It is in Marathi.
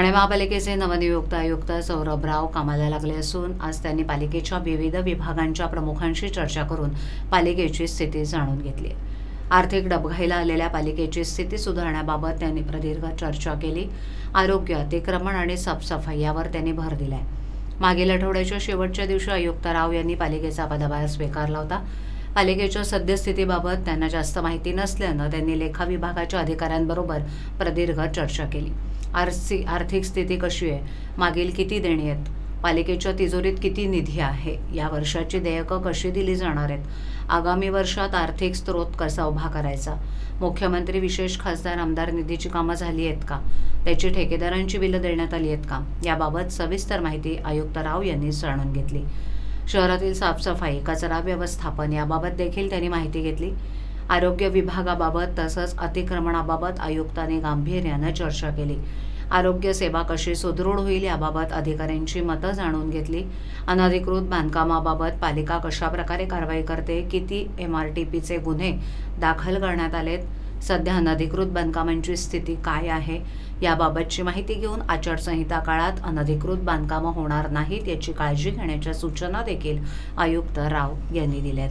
ठाणे महापालिकेचे नवनियुक्त आयुक्त सौरभ राव कामाला लागले असून आज त्यांनी पालिकेच्या विविध विभागांच्या प्रमुखांशी चर्चा करून पालिकेची स्थिती जाणून घेतली आर्थिक डबघाईला आलेल्या पालिकेची स्थिती सुधारण्याबाबत त्यांनी प्रदीर्घ चर्चा केली. आरोग्य अतिक्रमण आणि साफसफाई यावर त्यांनी भर दिलाय. मागील आठवड्याच्या शेवटच्या दिवशी आयुक्त राव यांनी पालिकेचा पदभार स्वीकारला होता. पालिकेच्या सद्यस्थितीबाबत त्यांना जास्त माहिती नसल्यानं त्यांनी लेखा विभागाच्या अधिकाऱ्यांबरोबर प्रदीर्घ चर्चा केली. आरसी आर्थिक स्थिती कशी आहे? मागील किती देणी आहेत? पालिकेच्या तिजोरीत किती निधी आहे? या वर्षाची देयकं कशी दिली जाणार आहेत? आगामी वर्षात आर्थिक स्रोत कसा उभा करायचा? मुख्यमंत्री विशेष खासदार आमदार निधीची कामं झाली आहेत का? त्याची ठेकेदारांची बिलं देण्यात आली आहेत का? याबाबत सविस्तर माहिती आयुक्त राव यांनी जाणून घेतली. शहरातील साफसफाई कचरा व्यवस्थापन याबाबत देखील त्यांनी माहिती घेतली. आरोग्य विभागाबाबत तसंच अतिक्रमणाबाबत आयुक्तांनी गांभीर्यानं चर्चा केली. आरोग्य सेवा कशी सुदृढ होईल याबाबत अधिकाऱ्यांची मतं जाणून घेतली. अनधिकृत बांधकामाबाबत पालिका कशा प्रकारे कारवाई करते किती एम आर टी पीचे गुन्हे दाखल करण्यात आलेत सध्या अनधिकृत बांधकामांची स्थिती काय आहे याबाबतची माहिती घेऊन आचारसंहिता काळात अनधिकृत बांधकामं होणार नाहीत याची काळजी घेण्याच्या सूचना देखील आयुक्त राव यांनी दिल्यात.